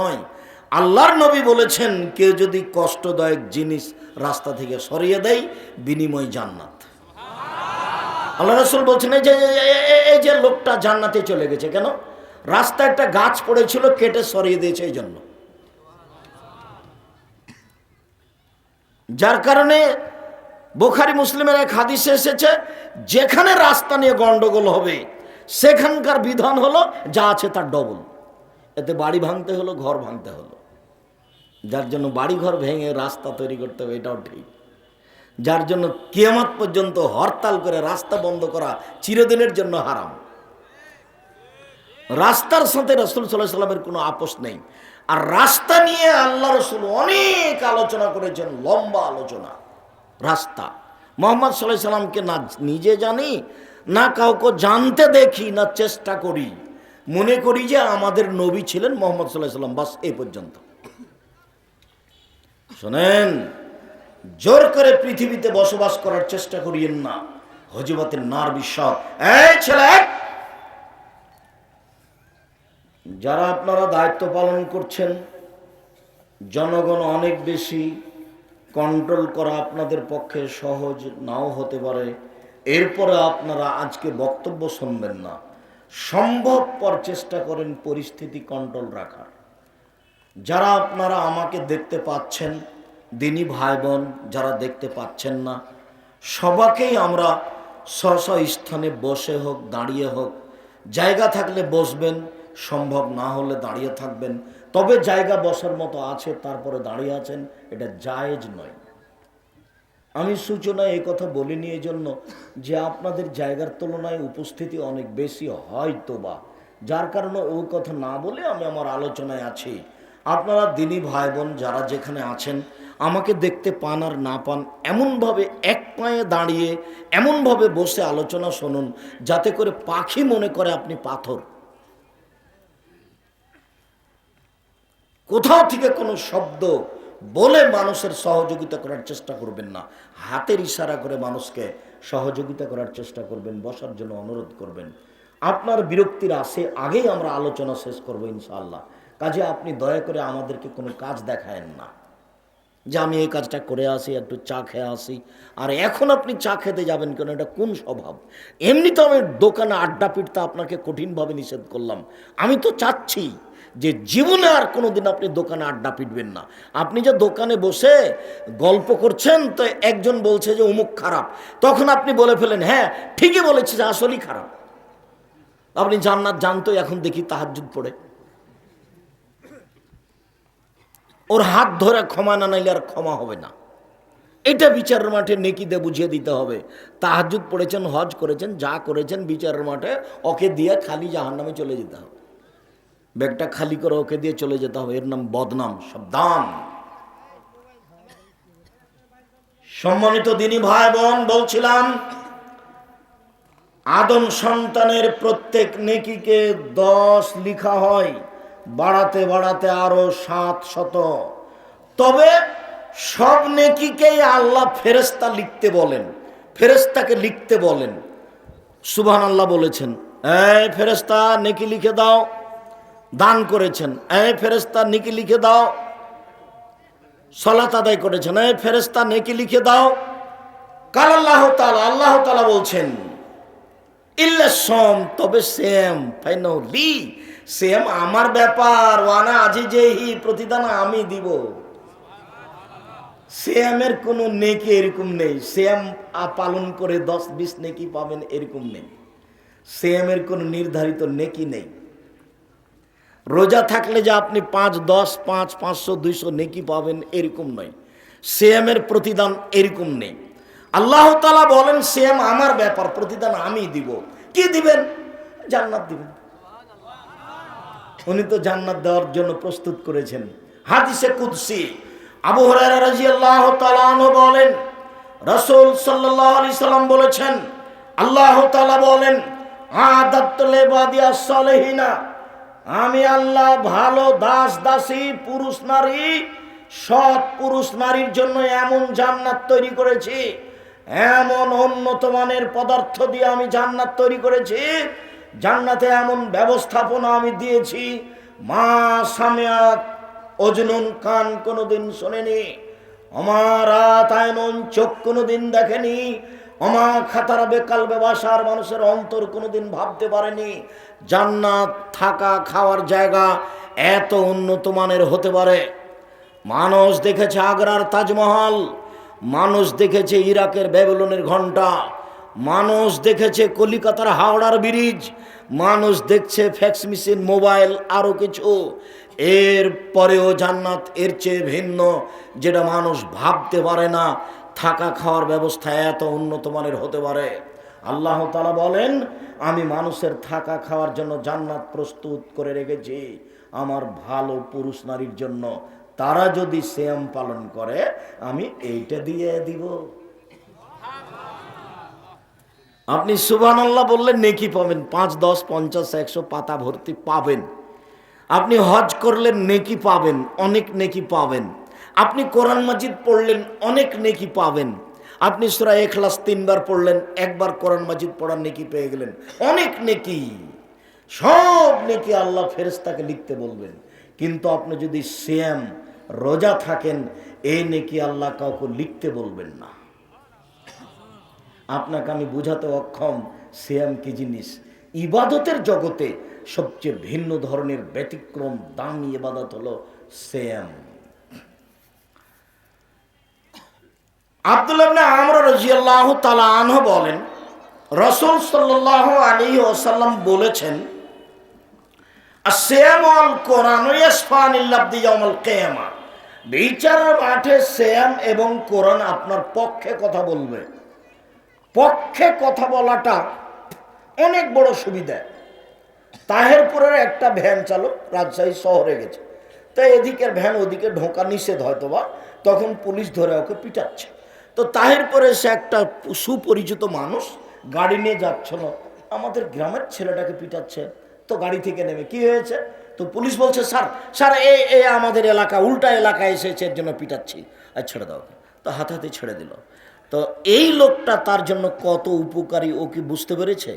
নয় আল্লাহর নবী বলেছেন, কেউ যদি কষ্টদায়ক জিনিস রাস্তা থেকে সরিয়ে দেয়, বিনিময় জান্নাত। আল্লাহ রসুল বলছেন, এই যে এই যে লোকটা জান্নাতে চলে গেছে কেন? রাস্তা একটা গাছ পড়েছিল, কেটে সরিয়ে দিয়েছে এই জন্য। যার কারণে বোখারি মুসলিমের এক হাদিসে এসেছে, যেখানে রাস্তা নিয়ে গন্ডগোল হবে, সেখানকার বিধান হলো, যা আছে তার ডবল। এতে বাড়ি ভাঙতে হলো, ঘর ভাঙতে হলো। যার জন্য বাড়ি ঘর ভেঙে রাস্তা তৈরি করতে হবে, এটাও ঠিক। যার জন্য কিয়ামত পর্যন্ত হরতাল করে রাস্তা বন্ধ করা চিরদিনের জন্য হারাম। রাস্তার সাথে রসুল সাল্লাহ সাল্লামের কোনো আপোষ নেই। আর রাস্তা নিয়ে আল্লাহ রসুল অনেক আলোচনা করেছেন, লম্বা আলোচনা। রাস্তা। মোহাম্মদ সাল্লাহ সাল্লামকে না নিজে জানি, না কাউকে জানতে দেখি, না চেষ্টা করি। মনে করি যে আমাদের নবী ছিলেন মোহাম্মদ সাল্লাহ সাল্লাম বাস এই পর্যন্ত। শোনেন, জোর করে পৃথিবীতে বসবাস করার চেষ্টা করিয়েন না। হজিবাতের নার বিশ্বাস এই ছেলে! যারা আপনারা দায়িত্ব পালন করছেন, জনগণ অনেক বেশি কন্ট্রোল করা আপনাদের পক্ষে সহজ নাও হতে পারে। এরপরে আপনারা আজকে বক্তব্য শুনবেন না। সম্ভবপর চেষ্টা করেন পরিস্থিতি কন্ট্রোল রাখার। যারা আপনারা আমাকে দেখতে পাচ্ছেন, দিনী ভাই বোন যারা দেখতে পাচ্ছেন না, সবাকেই আমরা স্ব স্থানে বসে হোক, দাঁড়িয়ে হোক, জায়গা থাকলে বসবেন, সম্ভব না হলে দাঁড়িয়ে থাকবেন। তবে জায়গা বসার মতো আছে, তারপরে দাঁড়িয়ে আছেন, এটা জায়েজ নয়। আমি সূচনায় এই কথা বলিনি এই জন্য যে আপনাদের জায়গার তুলনায় উপস্থিতি অনেক বেশি হয়তো বা যার কারণে ওই কথা না বলে আমি আমার আলোচনায় আছি। আপনারা দিনী ভাই বোন যারা যেখানে আছেন, আমাকে দেখতে পান আর না পান, এমনভাবে এক পায়ে দাঁড়িয়ে, এমনভাবে বসে আলোচনা শুনুন, যাতে করে পাখি মনে করে আপনি পাথর। কোথাও থেকে কোনো শব্দ বলে মানুষের সহযোগিতা করার চেষ্টা করবেন না। হাতের ইশারা করে মানুষকে সহযোগিতা করার চেষ্টা করবেন, বসার জন্য অনুরোধ করবেন। আপনার বিরক্তির আসে আগেই আমরা আলোচনা শেষ করব ইনশাআল্লাহ। কাজে আপনি দয়া করে আমাদেরকে কোনো কাজ দেখায়েন না। যে আমি এই কাজটা করে আসি, একটু চা খেয়ে আসি। আর এখন আপনি চা খেতে যাবেন কেন? এটা কোন স্বভাব? এমনি তো আমি দোকানে আড্ডা পিটতে আপনাকে কঠিনভাবে নিষেধ করলাম। আমি তো চাচ্ছি যে জীবনে আর কোনো দিন আপনি দোকানে আড্ডা পিটবেন না। আপনি যে দোকানে বসে গল্প করছেন, তো একজন বলছে যে, অমুক খারাপ। তখন আপনি বলে ফেলেন হ্যাঁ ঠিকই বলেছে যে আসলেই খারাপ। আপনি জান্নাত জানতো এখন দেখি তাহাজুদ পড়ে। ওর হাত ধরে ক্ষমা না নাইলে আর ক্ষমা হবে না। এটা বিচারের মাঠে নেকিতে বুঝিয়ে দিতে হবে। তাহাজুদ পড়েছেন, হজ করেছেন, যা করেছেন বিচারের মাঠে, ওকে দিয়ে খালি জাহান নামে চলে যেতে হবে। ব্যাগটা খালি করে ওকে দিয়ে চলে যেতে হবে। এর নাম বদনাম, সাবধান। সম্মানিত দিনী ভাই বোন বলছিলাম, আদম সন্তানের প্রত্যেক নেকিকে দশ লিখা হয়, বাড়াতে বাড়াতে আরও সাত শত। তবে সব নেকিকেই আল্লাহ ফেরেস্তা লিখতে বলেন ফেরেস্তাকে লিখতে বলেন। সুবহান আল্লাহ বলেছেন, এই ফেরেস্তা নেকি লিখে দাও। দান করেছেন। এ ফেরেস্তা নেকি লিখে দাও। সলাত আদায় করেছেন। এ ফেরেস্তা নেকি লিখে দাও। কাল আল্লাহ তালা আল্লাহ তালা বলছেন, ইল্লা সম, তবে সেম ফাইনালি সেম আমার ব্যাপার, ওয়ানা আজি যেহি প্রতিদান আমি দিব। শ্যামের কোনো নেকি এরকম নেই। শ্যাম পালন করে দশ, বিশ নেকি পাবেন এরকম নেই। শ্যামের কোনো নির্ধারিত নেকি নেই। রোজা থাকলে যে আপনি পাঁচ, দশ, পাঁচ, পাঁচশো, দুইশো নেকি পাবেন, এরকম নয়। শ্যামের প্রতিদান এরকম নেই। আল্লাহ তালা বলেন শ্যাম আমার ব্যাপার, প্রতিদান আমি দিব। কি দিবেন? জান্নাত দিবেন। উনি তো জান্নাত দেওয়ার জন্য প্রস্তুত করেছেন। হাদিসে কুদসি, আবু রাদিয়াল্লাহু তাআলা আনহু বলেন, রসুল সাল্লাম বলেছেন, আল্লাহ তাআলা বলেন আদাতুল ইবাদিয়াস সালিহিনা আমি আল্লাহ ভালো দাস, দাসী, পুরুষ, নারী, সৎ পুরুষ, নারীর জন্য এমন জান্নাত তৈরি করেছি, এমন উন্নত মানের পদার্থ দিয়ে আমি জান্নাত তৈরি করেছি, জান্নাতে এমন ব্যবস্থাপনা আমি দিয়েছি। মা সামিয়াত অজনুন কান কোনোদিন শোনেনি আমার আতায়নন চোখ কোনোদিন দেখেনি, অমা খাতার বেকাল বেবাসার মানুষের অন্তর কোনোদিন ভাবতে পারেনি জান্নাত, থাকা, খাওয়ার জায়গা এত উন্নত মানের হতে পারে। মানুষ দেখেছে আগ্রার তাজমহল, মানুষ দেখেছে ইরাকের ব্যাবিলনের ঘণ্টা মানুষ দেখেছে কলিকাতার হাওড়ার ব্রিজ, মানুষ দেখছে ফ্যাক্স মেশিন, মোবাইল আরও কিছু। এর পরেও জান্নাত এর চেয়ে ভিন্ন, যেটা মানুষ ভাবতে পারে না, থাকা, খাওয়ার ব্যবস্থা এত উন্নত মানের হতে পারে। আল্লাহ তালা বলেন, আমি মানুষের থাকা খাওয়ার জন্য জান্নাত প্রস্তুত করে রেখেছি। আমার ভালো পুরুষ নারীর জন্য তারা যদি শ্যাম পালন করে, আমি এইটা দিয়ে দিব। আপনি সুবান আল্লাহ বললেন, নেকি পাবেন। পাঁচ, দশ, পঞ্চাশ, একশো পাতা ভর্তি পাবেন। আপনি হজ করলেন, নেকি পাবেন, অনেক নেকি পাবেন। আপনি কোরআন মাজিদ পড়লেন, অনেক নেকি পাবেন। আপনি সুরা এখলাস তিনবার পড়লেন, একবার কোরআন মাজিদ পড়ার নেকি পেয়ে গেলেন। অনেক নেকি, সব নেকি আল্লাহ ফেরেস্তাকে লিখতে বলবেন। কিন্তু আপনি যদি শ্যাম রোজা থাকেন, এই নেকি আল্লাহ কাউকে লিখতে বলবেন না। আপনাকে আমি বুঝাতে অক্ষম শ্যাম কি জিনিস? ইবাদতের জগতে সবচেয়ে ভিন্ন ধরনের ব্যতিক্রম, দামি ইবাদত হলো শ্যাম আব্দুল্লাহ আমরা রাজিয়াল্লাহ তালা আনহ বলেন, রসুল সাল্লাহ আলী ওসাল্লাম বলেছেন শ্যামল কোরআন কেয়ামা। বিচারের মাঠে শ্যাম এবং কোরআন আপনার পক্ষে কথা বলবে। পক্ষে কথা বলাটা অনেক বড় সুবিধা। তাহেরপুরের একটা ভ্যান চালক রাজশাহী শহরে গেছে। তাই এদিকের ভ্যান ওদিকে ঢোকা নিষেধ হয়তো বা তখন পুলিশ ধরে ওকে পিটাচ্ছে। তো তাহেরপুরে সে একটা সুপরিচিত মানুষ গাড়ি নিয়ে যাচ্ছিল। আমাদের গ্রামের ছেলেটাকে পিটাচ্ছে, তো গাড়ি থেকে নেমে কি হয়েছে? তো পুলিশ বলছে, স্যার স্যার, এ এ আমাদের এলাকা, উল্টা এলাকায় এসেছে, এর জন্য পিটাচ্ছি। আর ছেড়ে দাও তো হাতে হাতে ছেড়ে দিল। তো এই লোকটা তার জন্য কত উপকারী ও কি বুঝতে পেরেছে?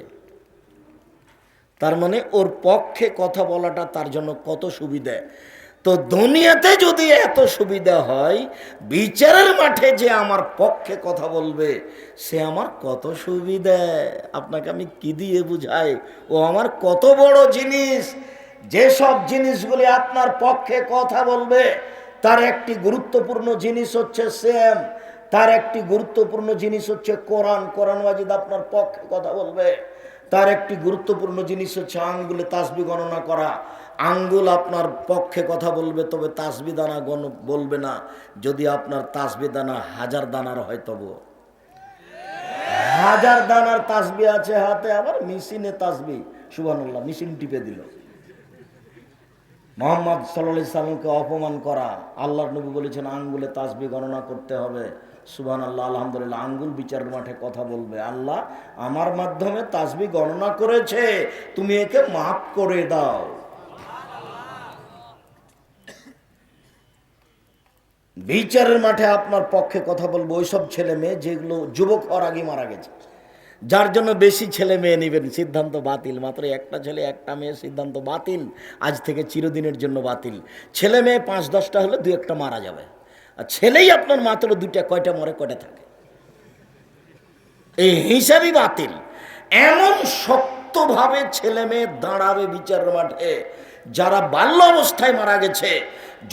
তার মানে ওর পক্ষে কথা বলাটা তার জন্য কত সুবিধা। তো দুনিয়াতে যদি এত সুবিধা হয়, বিচারের মাঠে যে আমার পক্ষে কথা বলবে, সে আমার কত সুবিধা? আপনাকে আমি কি দিয়ে বুঝাই? ও আমার কত বড় জিনিস। যেসব জিনিসগুলি আপনার পক্ষে কথা বলবে, তার একটি গুরুত্বপূর্ণ জিনিস হচ্ছে সেম তার একটি গুরুত্বপূর্ণ জিনিস হচ্ছে কোরআন। কোরআন মাজিদ আপনার পক্ষে কথা বলবে। তার একটি গুরুত্বপূর্ণ জিনিস হচ্ছে আঙ্গুলে তাসবি গণনা করা। আঙ্গুল আপনার পক্ষে কথা বলবে, তবে তাসবি দানা গণ বলবে না। যদি আপনার তাসবি দানা হাজার দানার হয়, তবু। হাজার দানার তাসবি আছে হাতে, আবার মেশিনে তাসবি। সুবানুল্লাহ মেশিন টিপে দিল। মোহাম্মদ সাল্লা সাল্লামকে অপমান করা। আল্লাহ নবী বলেছেন, আঙ্গুলে তাসবি গণনা করতে হবে। সুবান আল্লাহ আলহামদুলিল্লাহ, আঙ্গুল বিচারের মাঠে কথা বলবে। আল্লাহ আমার মাধ্যমে তাসবি গণনা করেছে, তুমি একে মাফ করে দাও। বিচারের মাঠে আপনার পক্ষে কথা বলব, ওইসব ছেলে মেয়ে যেগুলো যুবক হওয়ার আগে মারা গেছে। যার জন্য বেশি ছেলে মেয়ে নেবেন, সিদ্ধান্ত বাতিল। মাত্র একটা ছেলে, একটা মেয়ে সিদ্ধান্ত বাতিল। আজ থেকে চিরদিনের জন্য বাতিল। ছেলে মেয়ে পাঁচ দশটা হলে দু একটা মারা যাবে। আর ছেলেই আপনার মাত্র দুইটা, কয়টা মরে, কয়টা থাকে। এই হিসাবই বাতিল। এমন শক্তভাবে ছেলে মেয়ে দাঁড়াবে বিচারের মাঠে যারা বাল্য অবস্থায় মারা গেছে,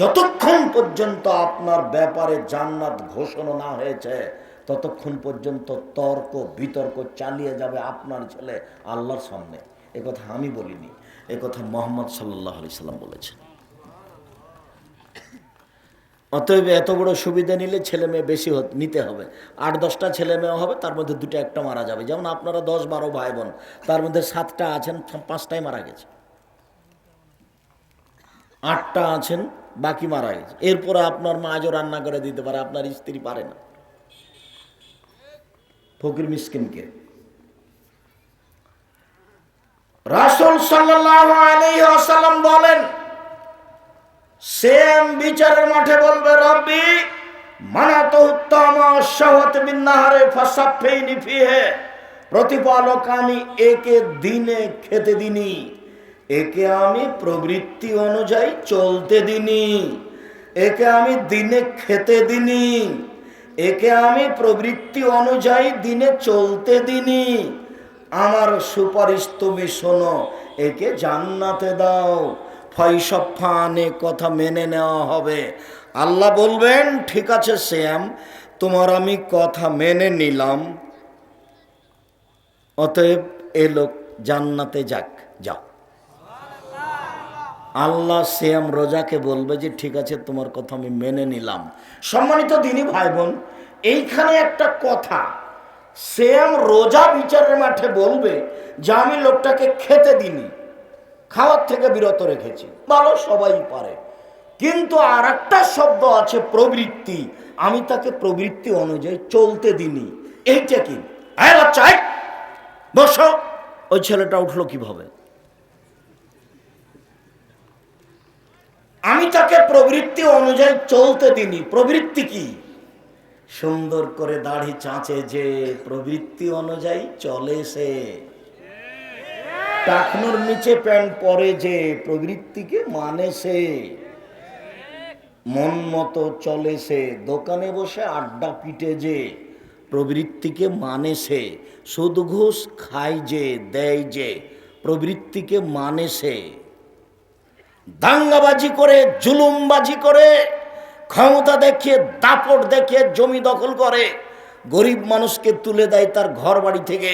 যতক্ষণ পর্যন্ত আপনার ব্যাপারে জান্নাত ঘোষণা না হয়েছে, ততক্ষণ পর্যন্ত তর্ক, বিতর্ক চালিয়ে যাবে আপনার ছেলে আল্লাহর সামনে। কথা আমি বলিনি কথা মোহাম্মদ সাল্লাহ আলি সাল্লাম বলেছেন। অতএব এত বড় সুবিধা নিলে ছেলে মেয়ে বেশি নিতে হবে। আট দশটা ছেলে মেয়ে হবে, তার মধ্যে দুটো একটা মারা যাবে। যেমন আপনারা দশ বারো ভাই বোন, তার মধ্যে সাতটা আছেন, পাঁচটাই মারা গেছে। আটটা আছেন, বাকি মারা গেছে। এরপরে আপনার মা আজও রান্না করে দিতে পারে, আপনার স্ত্রী পারে না। ফকির মিসকিনকে। রাসুল সাল্লাম বলেন, সেম বিচারের মাঠে বলবে, রব্বি প্রতিপালক আমি একে দিনে খেতে দিনি একে আমি প্রবৃত্তি অনুযায়ী চলতে দিনি। একে আমি দিনে খেতে দিনি। একে আমি প্রবৃত্তি অনুযায়ী দিনে চলতে দিনি। আমার সুপারিশ তুমি শোনো, একে জান্নাতে দাও। ফয়সফানে কথা মেনে নেওয়া হবে। আল্লাহ বলবেন, ঠিক আছে, শ্যাম, তোমার আমি কথা মেনে নিলাম। অতএব এ লোক জান্নাতে যাক, যাও। আল্লাহ শ্যাম রোজাকে বলবে যে ঠিক আছে তোমার কথা আমি মেনে নিলাম। সম্মানিত দিনই ভাই বোন এইখানে একটা কথা। শ্যাম রোজা বিচারের মাঠে বলবে যে আমি লোকটাকে খেতে দিনি খাওয়ার থেকে বিরত রেখেছি ভালো সবাই পারে। কিন্তু আর একটা শব্দ আছে প্রবৃত্তি আমি তাকে প্রবৃত্তি অনুযায়ী চলতে দিনি এইটা কি? হ্যাঁ এই, বসো। ওই ছেলেটা উঠল কীভাবে? আমি তাকে প্রবৃত্তি অনুযায়ী চলতে দিনি প্রবৃত্তি কি? সুন্দর করে দাড়ি চাঁচে যে প্রবৃত্তি অনুযায়ী চলে সে। টাকনোর নিচে প্যান্ট পরে যে প্রবৃত্তিকে মানে সে। মন মতো চলে সে। দোকানে বসে আড্ডা পিটে যে প্রবৃত্তিকে মানে সে। সুদ ঘুষ খায় যে, দেয় যে প্রবৃত্তিকে মানে সে। দাঙ্গাবাজি করে, জুলুমবাজি করে, ক্ষমতা দেখিয়ে, দাপট দেখিয়ে জমি দখল করে, গরিব মানুষকে তুলে দেয় তার ঘর বাড়ি থেকে।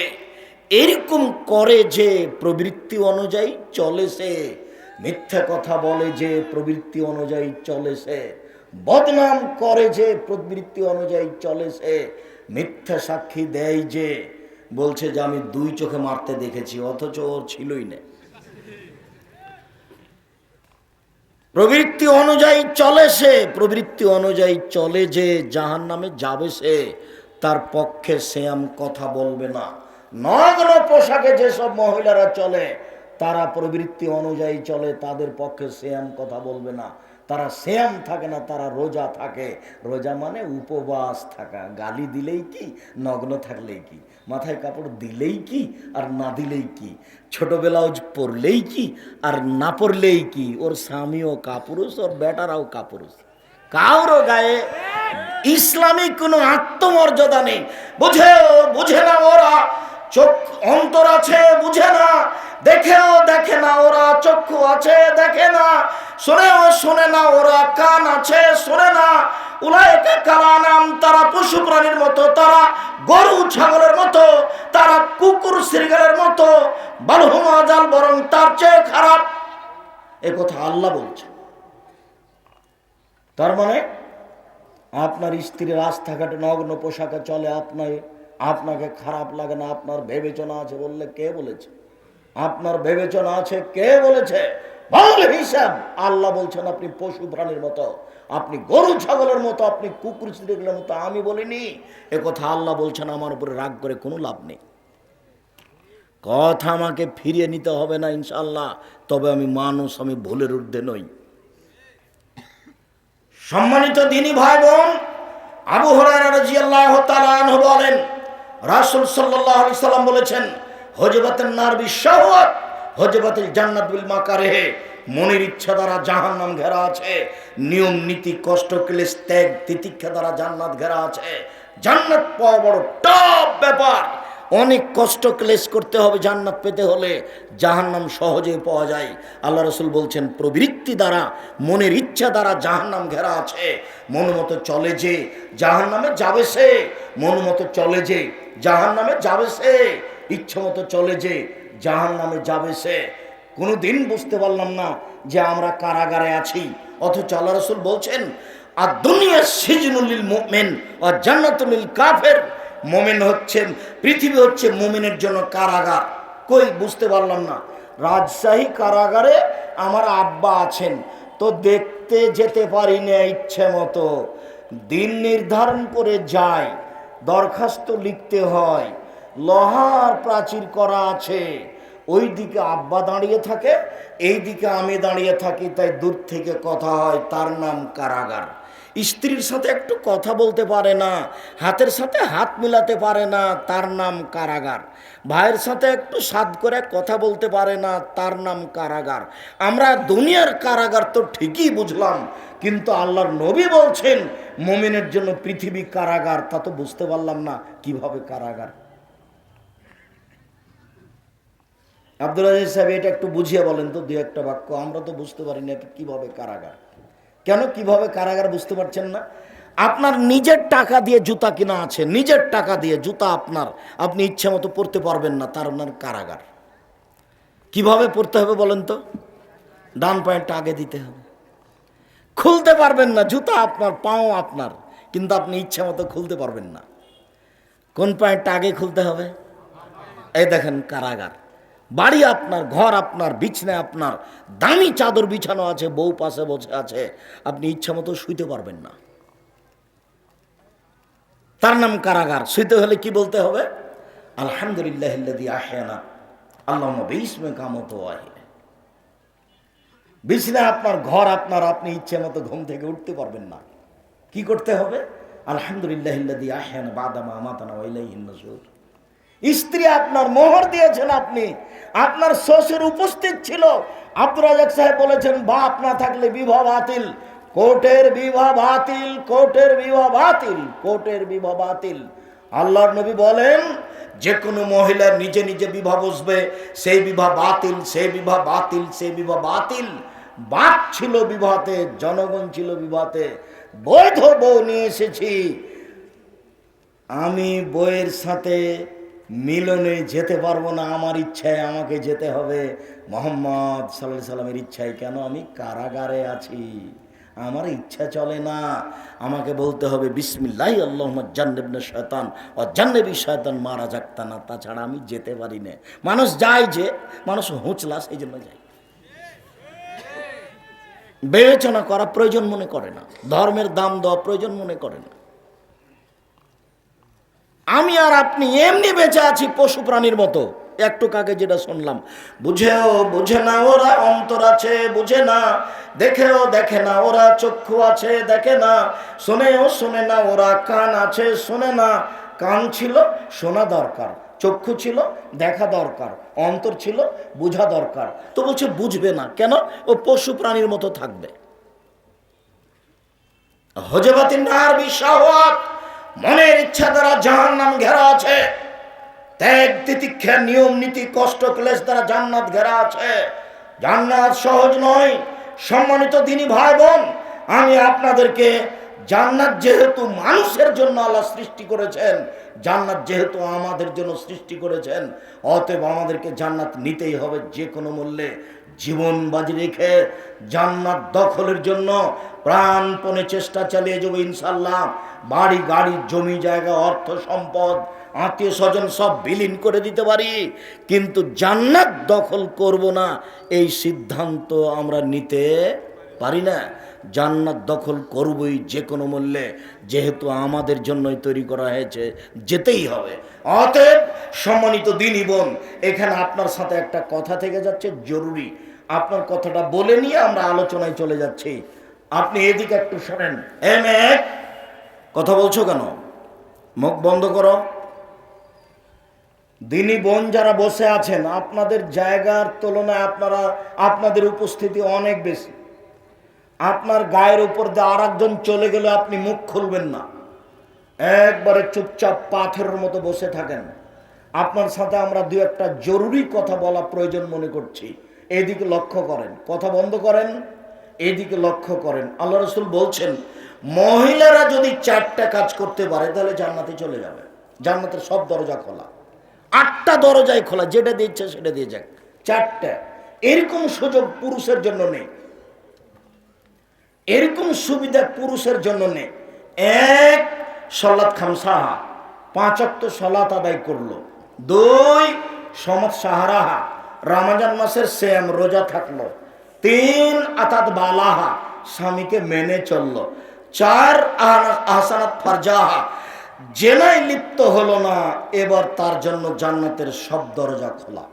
এরকম করে যে প্রবৃত্তি অনুযায়ী চলে সে, মিথ্যা কথা বলে যে প্রবৃত্তি অনুযায়ী চলে সে, বদনাম করে যে প্রবৃত্তি অনুযায়ী চলে সে, মিথ্যা সাক্ষী দেয় যে, বলছে যে আমি দুই চোখে মারতে দেখেছি, অথচ ওর ছিলই না। প্রবৃত্তি অনুযায়ী চলে সে, প্রবৃত্তি অনুযায়ী চলে যে জাহান নামে যাবে সে, তার পক্ষে শ্যাম কথা বলবে না। নগ্ন পোশাকে যেসব মহিলারা চলে, তারা প্রবৃত্তি অনুযায়ী চলে, তাদের পক্ষে শ্যাম কথা বলবে না। তারা শ্যাম থাকে না, তারা রোজা থাকে। রোজা মানে উপবাস থাকা। গালি দিলেই কি, নগ্ন থাকলেই কি। মাথায় কাপড় দিলেই কি আর না দিলেই কি? ছোট ব্লাউজ পরলেই কি আর না পরলেই কি? ওর স্বামীও কাপুরুষ, ওর বেটারাও কাপুরুষ। কারও গায়ে ইসলামিক কোনো আত্মমর্যাদা নেই। বুঝেও, বুঝে না ওরা। চোখ অন্তর আছে, বুঝে না। দেখেও দেখে না ওরা। চক্ষু আছে, দেখে না। শোনেও শোনে না ওরা। কান আছে, শোনে না। মানে আপনার স্ত্রীর রাস্তাঘাটে নগ্ন পোশাকে চলে, আপনার, আপনাকে খারাপ লাগে না, আপনার বিবেচনা আছে বললে কে বলেছে? আপনার বিবেচনা আছে, কে বলেছে? আল্লাহ বলছেন, আপনি পশু প্রাণীর মতো। আপনি গরু ছাগলের মতো, আপনি কুকুর স্ত্রীগুলোর মতো, আমি বলিনি। এ কথা আল্লাহ বলছেন, আমার উপরে রাগ করে কোনো লাভ নেই। কথা আমাকে ফিরিয়ে নিতে হবে না ইনশাল্লাহ তবে আমি মানুষ, আমি ভুলের ঊর্ধ্বে নই। সম্মানিত দিনী ভাই বোন আবু হরাইরাজিয়াল্লাহ তাআলা বলেন, রাসূল আলাইহি সাল্লাম বলেছেন হজবাতের নার বিশ্বত হজবাতিল জান্নাত বিল মাকারেহে। মনের ইচ্ছা দ্বারা জাহান্নাম ঘেরা আছে, নিয়ম, নীতি, কষ্ট, ক্লেশ, ত্যাগ, তিতিক্ষা দ্বারা জান্নাত ঘেরা আছে। জান্নাত পাওয়া বড় টপ ব্যাপার। অনেক কষ্ট, ক্লেশ করতে হবে জান্নাত পেতে হলে। জাহান্নাম সহজে পাওয়া যায়। আল্লাহ রসুল বলছেন, প্রবৃত্তি দ্বারা, মনের ইচ্ছা দ্বারা জাহান্নাম ঘেরা আছে। মন মতো চলে যে, জাহান্নামে যাবে সে। মন মতো চলে যে, জাহান্নামে যাবে সে। ইচ্ছা মতো চলে যে, জাহান্নামে যাবে সে। কোনো দিন বুঝতে পারলাম না যে আমরা কারাগারে আছি। অথচ আল্লাহ রসুল বলছেন আর দুনিয়া সিজনুলিল মোমেন ও জান্নাতুলিল কাফের। মোমেন হচ্ছেন পৃথিবী হচ্ছে মোমেনের জন্য কারাগার। কই, বুঝতে পারলাম না। রাজশাহী কারাগারে আমার আব্বা আছেন, তো দেখতে যেতে পারি না ইচ্ছে মতো। দিন নির্ধারণ করে যায়, দরখাস্ত লিখতে হয়, লোহার প্রাচীর করা আছে। ওই দিকে আব্বা দাঁড়িয়ে থাকে, এই দিকে আমি দাঁড়িয়ে থাকি, তাই দূর থেকে কথা হয়, তার নাম কারাগার। স্ত্রীর সাথে একটু কথা বলতে পারে না, হাতের সাথে হাত মিলাতে পারে না, তার নাম কারাগার। ভাইয়ের সাথে একটু সাদ করে কথা বলতে পারে না, তার নাম কারাগার। আমরা দুনিয়ার কারাগার তো ঠিকই বুঝলাম, কিন্তু আল্লাহর নবী বলছেন, মমিনের জন্য পৃথিবী কারাগার। তা তো বুঝতে পারলাম না, কীভাবে কারাগার? আব্দুল আজিজ সাহেব, এটা একটু বুঝিয়ে বলেন তো, দু একটা বাক্য। আমরা তো বুঝতে পারি না এটা কীভাবে কারাগার। কেন কীভাবে কারাগার বুঝতে পারছেন না? আপনার নিজের টাকা দিয়ে জুতা কিনা আছে, নিজের টাকা দিয়ে জুতা আপনার, আপনি ইচ্ছে মতো পরতে পারবেন না, তার আপনার কারাগার। কীভাবে পড়তে হবে বলেন তো? ডান পায়েরটা আগে দিতে হবে। খুলতে পারবেন না, জুতা আপনার, পাও আপনার, কিন্তু আপনি ইচ্ছে মতো খুলতে পারবেন না। কোন পায়েরটা আগে খুলতে হবে? এই দেখেন কারাগার। বাড়ি আপনার, ঘর আপনার, বিছনা আপনার, দামি চাদর বিছানো আছে, বউ পাশে বসে আছে, আপনি ইচ্ছা মতো শুইতে পারবেন না। তার নাম কারাগার, শুইতে হলে কি বলতে হবে? আলহামদুলিল্লাহ আহেনা আল্লাহ বিসমে কামত আহিলে বিছনা আপনার, ঘর আপনার, আপনি ইচ্ছে মতো ঘুম থেকে উঠতে পারবেন না। কি করতে হবে? আলহামদুলিল্লাহ আহেনা বাদামা আমাতানা ওয়াইলাইহিন নসুর স্ত্রী আপনার মোহর দিয়েছেন আপনি, আপনার শ্বশুর উপস্থিত ছিল। আব্দুল রাজাক সাহেব বলেছেন, বাপ না থাকলে বিবাহ বাতিল, কোর্টের বিবাহ বাতিল, কোর্টের বিবাহ বাতিল, কোর্টের বিবাহ বাতিল। আল্লাহর নবী বলেন, যে কোনো মহিলা নিজে নিজে বিবাহ বসবে সেই বিবাহ বাতিল, সেই বিবাহ বাতিল, সেই বিবাহ বাতিল। বাপ ছিল বিবাহতে, জনগণ ছিল বিবাহতে। বৈধ বউ নিয়ে এসেছি। আমি বইয়ের সাথে মিলনে যেতে পারব না, আমার ইচ্ছায় আমাকে যেতে হবে। মোহাম্মদ সাল্লাহ সাল্লামের ইচ্ছায় কেন আমি কারাগারে আছি? আমার ইচ্ছা চলে না। আমাকে বলতে হবে, বিসমিল্লাহ আল্লাহ জান্নেবনে শয়তান ও জান্নেবি শয়তান মারা যাকতা না, তাছাড়া আমি যেতে পারি না। মানুষ যায় যে, মানুষ হুঁচলা সেই জন্য যায়। বিবেচনা করা প্রয়োজন মনে করে না। ধর্মের দাম দেওয়া প্রয়োজন মনে করে না। আমি আর আপনি এমনি বেঁচে আছি পশু প্রাণীর মতো। একটু কাকে যেটা শুনলাম, বুঝেও বুঝে না ওরা অন্তর আছে, বুঝে না। দেখেও দেখে না ওরা চক্ষু আছে, দেখে না। শোনেও শোনে না ওরা কান আছে, শোনে না। কান ছিল, শোনা দরকার। চক্ষু ছিল, দেখা দরকার। অন্তর ছিল, বোঝা দরকার। তো বলছে, বুঝবে না। কেন? ও পশু প্রাণীর মতো থাকবে। হজবাতিন নার বিশাহাত মনের ইচ্ছা দ্বারা জাহান নাম ঘেরা আছে। ত্যাগ, তিতিক্ষা, নিয়ম, নীতি, কষ্ট, ক্লেশ দ্বারা জান্নাত ঘেরা আছে। জান্নাত সহজ নয়। সম্মানিত দিনী ভাই বোন আমি আপনাদেরকে জান্নাত যেহেতু মানুষের জন্য আল্লাহ সৃষ্টি করেছেন, জান্নাত যেহেতু আমাদের জন্য সৃষ্টি করেছেন, অতএব আমাদেরকে জান্নাত নিতেই হবে যে কোনো মূল্যে। জীবন বাজি রেখে জান্নাত দখলের জন্য প্রাণপণে চেষ্টা চালিয়ে যাব ইনশাল্লাহ বাড়ি, গাড়ি, জমি, জায়গা, অর্থ, সম্পদ, আত্মীয় স্বজন সব বিলীন করে দিতে পারি। কিন্তু জান্নাত দখল করব না, এই সিদ্ধান্ত আমরা নিতে পারি না। জান্নাত দখল করবই যে কোনো মূল্যে, যেহেতু আমাদের জন্যই তৈরি করা হয়েছে, যেতেই হবে। অতএব সম্মানিত দিনই বোন, এখানে আপনার সাথে একটা কথা থেকে যাচ্ছে, জরুরি। আপনার কথাটা বলে নিয়ে আমরা আলোচনায় চলে যাচ্ছি। আপনি এদিকে একটু শোনেন। এম এক কথা বলছো কেন? মুখ বন্ধ করো। দিনী বোন যারা বসে আছেন, আপনাদের জায়গার তুলনায় আপনারা, আপনাদের উপস্থিতি অনেক বেশি। আপনার গায়ের উপর দিয়ে আর একজন চলে গেলে আপনি মুখ খুলবেন না। একবারে চুপচাপ পাথরের মতো বসে থাকেন। আপনার সাথে আমরা দু একটা জরুরি কথা বলা প্রয়োজন মনে করছি। এদিকে লক্ষ্য করেন। কথা বন্ধ করেন, এদিকে লক্ষ্য করেন। আল্লাহ রসুল বলছেন মহিলারা যদি চারটা কাজ করতে পারে, তাহলে জান্নাতে চলে যাবে। জান্নাতের সব দরজা খোলা। আটটা দরজায় খোলা, যেটা দিচ্ছে সেটা দিয়ে যাক। চারটা। এরকম সুযোগ পুরুষের জন্য নেই। এরকম সুবিধা পুরুষের জন্য নেই। এক সলাৎ খামসাহা পাঁচক্ত সলাৎ আদায় করল। দুই, সমাজ সাহারাহা। রামাজান মাসের শ্যাম রোজা থাকল। তিন, আতাত বালাহা। স্বামীকে মেনে চলল। চার আহসানাত ফারজাহা। জেনায় লিপ্ত হলো না, এবার তার জন্য জান্নাতের সব দরজা খোলা।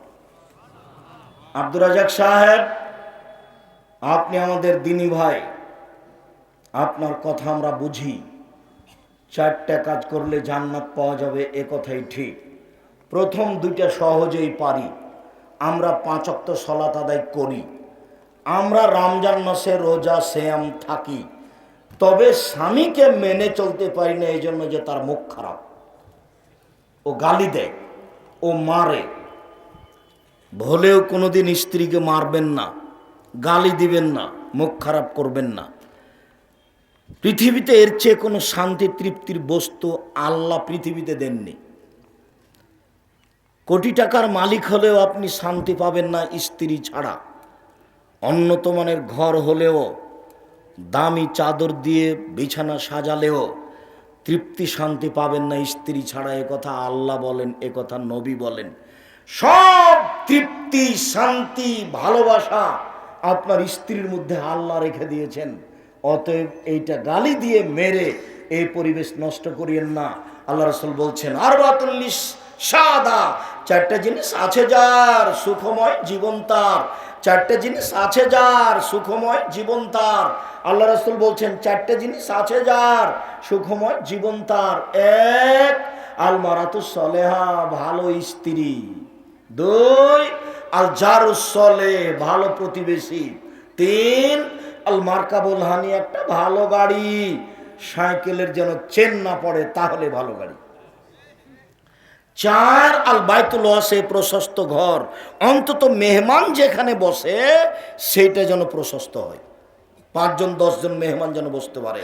আব্দুর রাজাক সাহেব, আপনি আমাদের দিনী ভাই। আপনার কথা আমরা বুঝি। চারটা কাজ করলে জান্নাত পাওয়া যাবে, এ কথাই ঠিক। প্রথম দুইটা সহজেই পারি। আমরা পাঁচক্ত সলাত আদায় করি। আমরা রমজান মাসে রোজা শ্যাম থাকি। তবে স্বামীকে মেনে চলতে পারি না, এই জন্য যে তার মুখ খারাপ। ও গালি দেয়, ও মারে। ভলেও কোনোদিন স্ত্রীকে মারবেন না, গালি দিবেন না, মুখ খারাপ করবেন না। পৃথিবীতে এর চেয়ে কোনো শান্তি তৃপ্তির বস্তু আল্লাহ পৃথিবীতে দেননি। কোটি টাকার মালিক হলেও আপনি শান্তি পাবেন না স্ত্রী ছাড়া। অন্যতমানের ঘর হলেও দামি চাদর দিয়ে বিছানা সাজালেও তৃপ্তি শান্তি পাবেন না স্ত্রী ছাড়া। কথা আল্লাহ বলেন কথা নবী বলেন। সব তৃপ্তি, শান্তি, ভালোবাসা আপনার স্ত্রীর মধ্যে আল্লাহ রেখে দিয়েছেন। অতএব এইটা গালি দিয়ে মেরে এই পরিবেশ নষ্ট করিয়েন না। আল্লাহ রসুল বলছেন আর বাতুল্লিশ সাদা। চারটা জিনিস আছে যার, সুখময় জীবন তার। চারটে জিনিস আছে যার, সুখময় জীবন তার। আল্লাহ রসুল বলছেন, চারটে জিনিস আছে যার সুখময় জীবন তার। এক, আলমারাতু সলেহা, ভালো স্ত্রী। দুই আল জারুসলে ভালো প্রতিবেশী। তিন আল মার্কাবুল হানি, একটা ভালো গাড়ি। সাইকেলের যেন চেন না পড়ে, তাহলে ভালো গাড়ি। চার আল বাইতুল ওয়াসে, প্রশস্ত ঘর। অন্তত মেহমান যেখানে বসে সেইটা যেন প্রশস্ত হয়। পাঁচজন, দশজন মেহমান যেন বসতে পারে।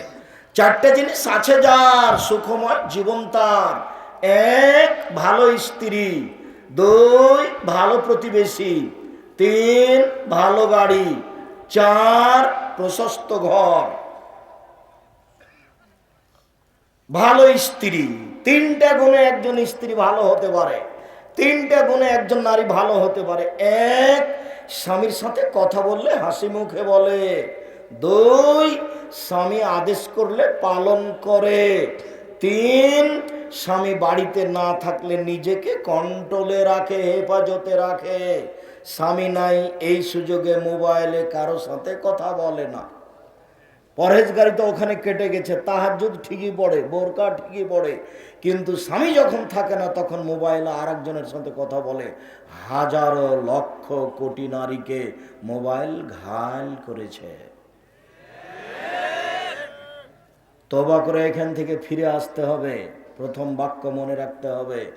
চারটে জিনিস আছে যার, সুখময় জীবন তার। এক, ভালো স্ত্রী। দুই, ভালো প্রতিবেশী। তিন, ভালো গাড়ি। চার, প্রশস্ত ঘর। ভালো স্ত্রী। তিনটা গুণে একজন স্ত্রী ভালো হতে পারে। তিনটা গুণে একজন নারী ভালো হতে পারে। এক, স্বামীর সাথে কথা বললে হাসি মুখে বলে। দুই, স্বামী আদেশ করলে পালন করে। তিন, স্বামী বাড়িতে না থাকলে নিজেকে কন্ট্রোলে রাখে, হেফাজতে রাখে। স্বামী নাই, এই সুযোগে মোবাইলে কারও সাথে কথা বলে না। পরহেজগারি তো ওখানে কেটে গেছে তাহাজুদ ঠিকই পড়ে, বোরকা ঠিকই পড়ে। কিন্তু স্বামী যখন থাকে না, তখন মোবাইলে আর একজনের সাথে কথা বলে। হাজারো লক্ষ কোটি নারীকে মোবাইল ঘায়ল করেছে। তবা করে এখান থেকে ফিরে আসতে হবে। প্রথম বাক্য মনে রাখতে হবে।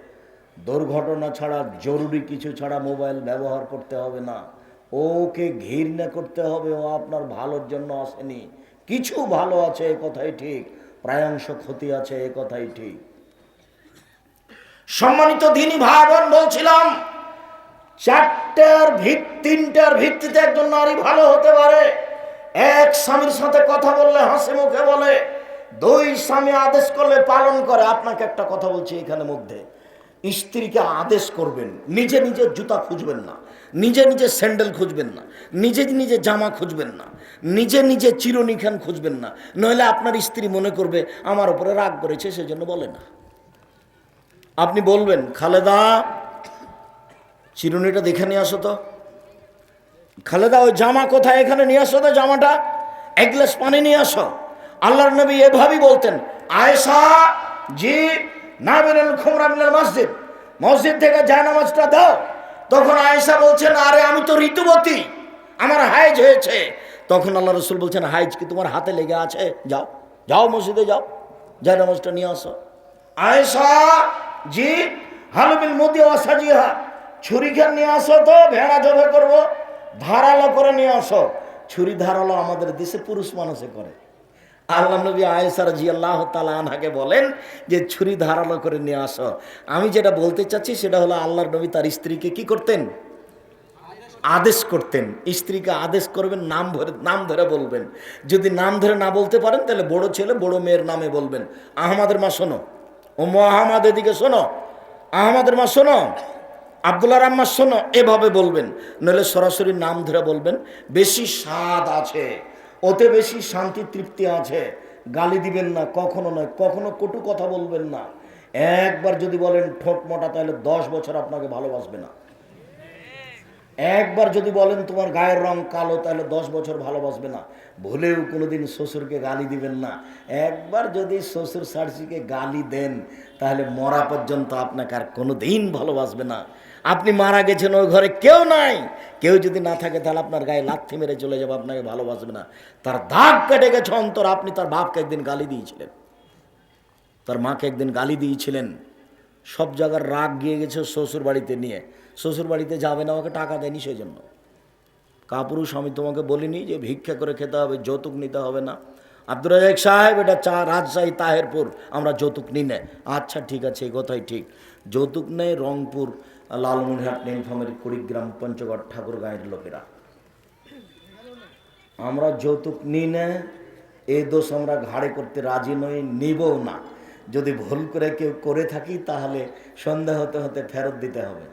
দুর্ঘটনা ছাড়া জরুরি কিছু ছাড়া মোবাইল ব্যবহার করতে হবে না। ওকে ঘৃণা করতে হবে, ও আপনার ভালোর জন্য আসেনি। কিছু ভালো আছে, এ কথাই ঠিক। প্রায়াংশ ক্ষতি আছে, এ কথাই ঠিক। সম্মানিত দিনী ভাই বোন বলছিলাম, চারটার ভিত, তিনটার ভিত্তিতে একজন নারী ভালো হতে পারে। এক স্বামীর সাথে কথা বললে হাসি মুখে বলে। দুই স্বামী আদেশ করলে পালন করে। আপনাকে একটা কথা বলছি এখানে মধ্যে। স্ত্রীকে আদেশ করবেন। নিজে নিজে জুতা খুঁজবেন না। নিজে নিজে স্যান্ডেল খুঁজবেন না। নিজে নিজে জামা খুঁজবেন না। নিজে নিজে চিরনিখান খুঁজবেন না। নইলে আপনার স্ত্রী মনে করবে, আমার উপরে রাগ করেছে, সেজন্য বলে না। আপনি বলবেন, খালেদা, চিরুনিটা দেখে নিয়ে আসো তো। খালেদা, ওই জামা কোথায়? এখানে নিয়ে আসো তো জামাটা। এক গ্লাস পানি নিয়ে আসো। আল্লাহর নবী এভাবেই বলতেন, আয়েশা, জি, না বেরেন খুমরা মিনাল মসজিদ মসজিদ থেকে জায়নামাজটা দাও। তখন আয়েশা বলছেন, আরে, আমি তো ঋতুবতী আমার হাইজ হয়েছে। তখন আল্লাহ রসুল বলছেন হাইজ কি তোমার হাতে লেগে আছে? যাও যাও মসজিদে, যাও জায়নামাজটা নিয়ে আসো। আয়েশা, জি, হালুমিল মোদি অসাজিহা ছুরি খান নিয়ে আসো তো, ভেড়া জবে করব, ধারালো করে নিয়ে আসো। ছুরি ধারালো আমাদের দেশে পুরুষ মানুষে করে। আল্লাহ নবী আয়েসার জি আল্লাহ আনহাকে বলেন যে, ছুরি ধারালো করে নিয়ে আসো। আমি যেটা বলতে চাচ্ছি সেটা হলো, আল্লাহর নবী তার স্ত্রীকে কি করতেন? আদেশ করতেন। স্ত্রীকে আদেশ করবেন, নাম ধরে নাম ধরে বলবেন। যদি নাম ধরে না বলতে পারেন, তাহলে বড় ছেলে বড় মেয়ের নামে বলবেন। আহমাদের মা, শোনো। ও আহমাদ এদিকে শোনো। আহমাদের মা, শোনো। আবদুল্লাহ রাম্মা শোনো। এভাবে বলবেন। নইলে সরাসরি নাম ধরে বলবেন। বেশি স্বাদ আছে। ওতে বেশি শান্তি, তৃপ্তি আছে। গালি দিবেন না, কখনো নয়, কখনো কটু কথা বলবেন না। একবার যদি বলেন, ঠোঁট মোটা তাহলে দশ বছর আপনাকে ভালোবাসবে না। একবার যদি বলেন, তোমার গায়ের রং কালো তাহলে দশ বছর ভালোবাসবে না। ভুলেও কোনোদিন শ্বশুরকে গালি দিবেন না। একবার যদি শ্বশুর শাশুড়িকে গালি দেন, তাহলে মরা পর্যন্ত আপনাকে আর কোনো দিন ভালোবাসবে না। আপনি মারা গেছেন, ওই ঘরে কেউ নাই। কেউ যদি না থাকে, তাহলে আপনার গায়ে লাথি মেরে চলে যাবে, আপনাকে ভালোবাসবে না। তার দাগ কেটে গেছে অন্তর, আপনি তার বাপকে একদিন গালি দিয়েছিলেন। তার মাকে একদিন গালি দিয়েছিলেন। সব জায়গার রাগ গিয়ে গেছে শ্বশুর বাড়িতে নিয়ে। শ্বশুর বাড়িতে যাবে না আমাকে টাকা দেয়নি সেই জন্য কাপুরুষ, আমি তোমাকে বলিনি যে ভিক্ষা করে খেতে হবে, যৌতুক নিতে হবে না। আব্দুর রাজাক সাহেব, এটা চা, রাজশাহী তাহেরপুর, আমরা যৌতুক নিই না আচ্ছা ঠিক আছে, এই কথাই ঠিক। যৌতুক নেই রংপুর। লালমনিরহাট নীলফামারী কুড়িগ্রাম পঞ্চগড় ঠাকুর গাঁয়ের লোকেরা। আমরা যৌতুক নিই না এই দোষ আমরা ঘাড়ে করতে রাজি নই, নিবও না। যদি ভুল করে কেউ করে থাকি, তাহলে সন্দেহ হতে হতে ফেরত দিতে হবে।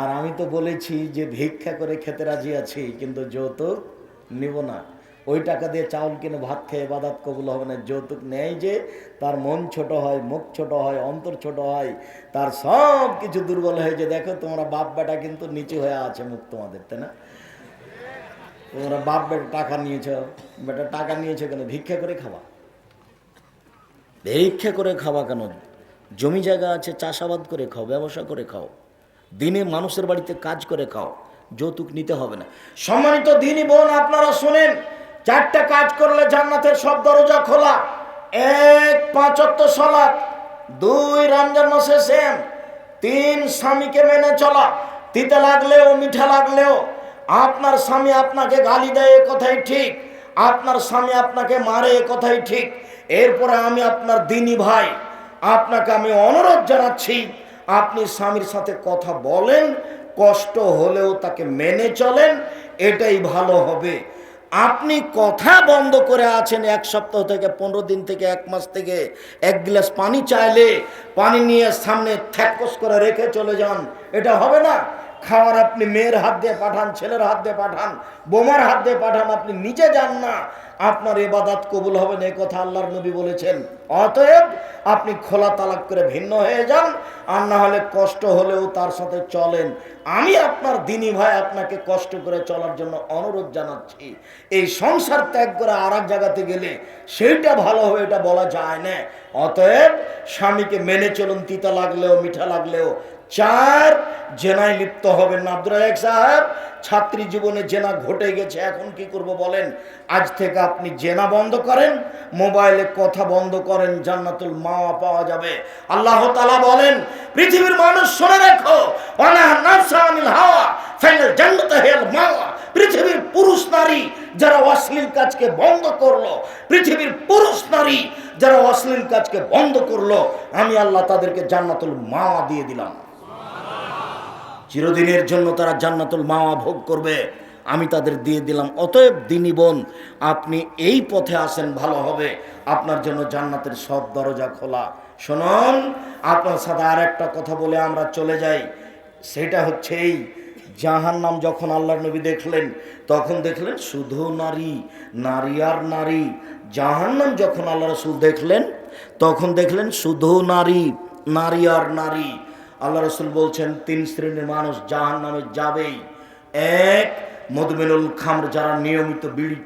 আর আমি তো বলেছি যে ভিক্ষা করে খেতে রাজি আছি, কিন্তু যৌতুক নিব না। ওই টাকা দিয়ে চাউল কিনে ভাত খেয়ে বাদাত কবুল হবে না। যৌতুক নেয় যে, তার মন ছোট হয়, মুখ ছোট হয়, অন্তর ছোট হয়, তার সব কিছু দুর্বল হয়ে যে দেখো, তোমরা বাপ বেটা কিন্তু নিচু হয়ে আছে মুখ তোমাদের, তাই না? তোমরা বাপ বেটা টাকা নিয়েছ, বেটা টাকা নিয়েছো কেন? ভিক্ষা করে খাওয়া ভিক্ষা করে খাওয়া কেন? জমি জায়গা আছে, চাষাবাদ করে খাও, ব্যবসা করে খাও। দিনে মানুষের বাড়িতে কাজ করে খাও, যৌতুক নিতে হবে না। সম্মানিত দিনই বোন, আপনারা শোনেন চারটা কাজ করলে জান্নাতের সব দরজা খোলা। এক পাঁচত্ব সলাৎ দুই রমজান মাসে সেম। তিন, স্বামীকে মেনে চলা। তিতে লাগলেও, মিঠা লাগলেও। আপনার স্বামী আপনাকে গালি দেয় কথাই ঠিক। আপনার স্বামী আপনাকে মারে, এ কথাই ঠিক। এরপরে আমি আপনার দিনী ভাই। আপনাকে আমি অনুরোধ জানাচ্ছি, আপনি স্বামীর সাথে কথা বলেন, কষ্ট হলেও তাকে মেনে চলেন, এটাই ভালো হবে। আপনি কথা বন্ধ করে আছেন এক সপ্তাহ থেকে, পনেরো দিন থেকে, এক মাস থেকে। এক গ্লাস পানি চাইলে, পানি নিয়ে সামনে থ্যাকস করে রেখে চলে যান। এটা হবে না। খাওয়ার আপনি মেয়ের হাত দিয়ে পাঠান, ছেলের হাত দিয়ে পাঠান, বোমার হাত দিয়ে পাঠান, আপনি নিজে যান না। আপনার এবাদাত কবুল হবে না কথা আল্লাহর নবী বলেছেন। অতএব আপনি খোলা তালাক করে ভিন্ন হয়ে যান, আর না হলে কষ্ট হলেও তার সাথে চলেন। আমি আপনার দিনী ভাই আপনাকে কষ্ট করে চলার জন্য অনুরোধ জানাচ্ছি। এই সংসার ত্যাগ করে আর এক জায়গাতে গেলে সেইটা ভালো হবে, এটা বলা যায় না। অতএব স্বামীকে মেনে চলুন, তিতা লাগলেও, মিঠা লাগলেও চার, জেনায় লিপ্ত হবেন না। সাহেব, ছাত্রী জীবনে জেনা ঘটে গেছে, এখন কি করব বলেন? আজ থেকে আপনি জেনা বন্ধ করেন, মোবাইলে কথা বন্ধ করেন, জান্নাতুল মাওয়া পাওয়া যাবে। আল্লাহ তাআলা বলেন, পৃথিবীর মানুষ শুনে রাখো পৃথিবীর পুরুষ নারী যারা অশ্লীল কাজকে বন্ধ করল, পৃথিবীর পুরুষ নারী যারা অশ্লীল কাজকে বন্ধ করল, আমি আল্লাহ তাদেরকে জান্নাতুল মাওয়া দিয়ে দিলাম। চিরদিনের জন্য তারা জান্নাতুল মাওয়া ভোগ করবে। আমি তাদের দিয়ে দিলাম। অতএব দিনী বোন, আপনি এই পথে আসেন, ভালো হবে। আপনার জন্য জান্নাতের সব দরজা খোলা। শুনুন, আপনার সাথে আর একটা কথা বলে আমরা চলে যাই। সেটা হচ্ছে এই জাহান নাম যখন আল্লাহ নবী দেখলেন, তখন দেখলেন শুধু নারী নারী আর নারী। জাহান নাম যখন আল্লাহ রসুল দেখলেন, তখন দেখলেন শুধু নারী নারী আর নারী। আল্লাহ রসুল বলছেন, তিন শ্রেণির মানুষ জাহান নামে যাবেই। এক মধুমেনুল খামর, যারা নিয়মিত বিড়ি